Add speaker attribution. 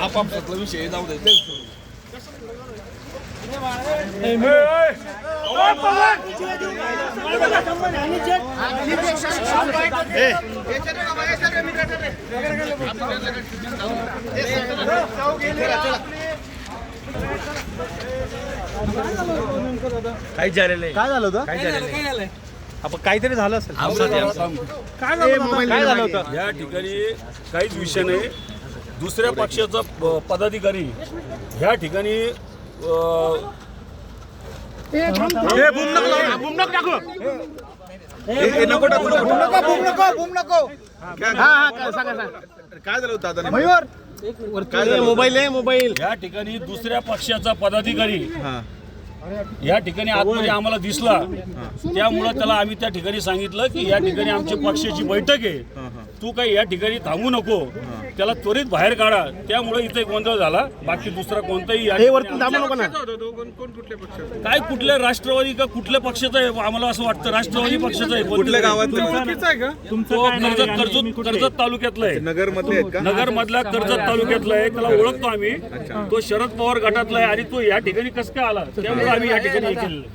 Speaker 1: आपापसातला विषय जाऊ दे चौक
Speaker 2: काय झालेलं आहे
Speaker 3: काय झालं होतं?
Speaker 2: काय झालेलं आहे
Speaker 3: आपण काहीतरी झालं असेल.
Speaker 2: काय
Speaker 3: काय झालं होतं?
Speaker 4: या ठिकाणी काहीच विषय नाही. दुसऱ्या पक्षाचा प- पदाधिकारी ह्या ठिकाणी अ,
Speaker 3: हा हा काय झालं होतं आता? मयूर. काय मोबाईल आहे मोबाईल.
Speaker 4: या ठिकाणी दुसऱ्या पक्षाचा पदाधिकारी या ठिकाणी आतमध्ये आम्हाला दिसला. त्यामुळं त्याला आम्ही त्या ठिकाणी सांगितलं की या ठिकाणी आमची पक्षाची बैठक आहे. तू काही या ठिकाणी थांबू नको. त्याला त्वरित बाहेर काढा. त्यामुळे इथे गोंधळ झाला. बाकी दुसरा कोणताही
Speaker 3: हे
Speaker 4: काय कुठल्या राष्ट्रवादी का कुठल्या पक्षाचं आहे? आम्हाला असं वाटतं राष्ट्रवादी पक्षाचं आहे. कुठल्या गावात तो कर्जत कर्जत कर्जत तालुक्यातला आहे.
Speaker 5: नगरमध्ये आहेत का?
Speaker 4: नगर मधल्या कर्जत तालुक्यातला आहे. त्याला ओळखतो आम्ही. तो शरद पवार गटातला आहे आणि तो या ठिकाणी कसं काय आला? त्यामुळे आम्ही या ठिकाणी हे केलेलं.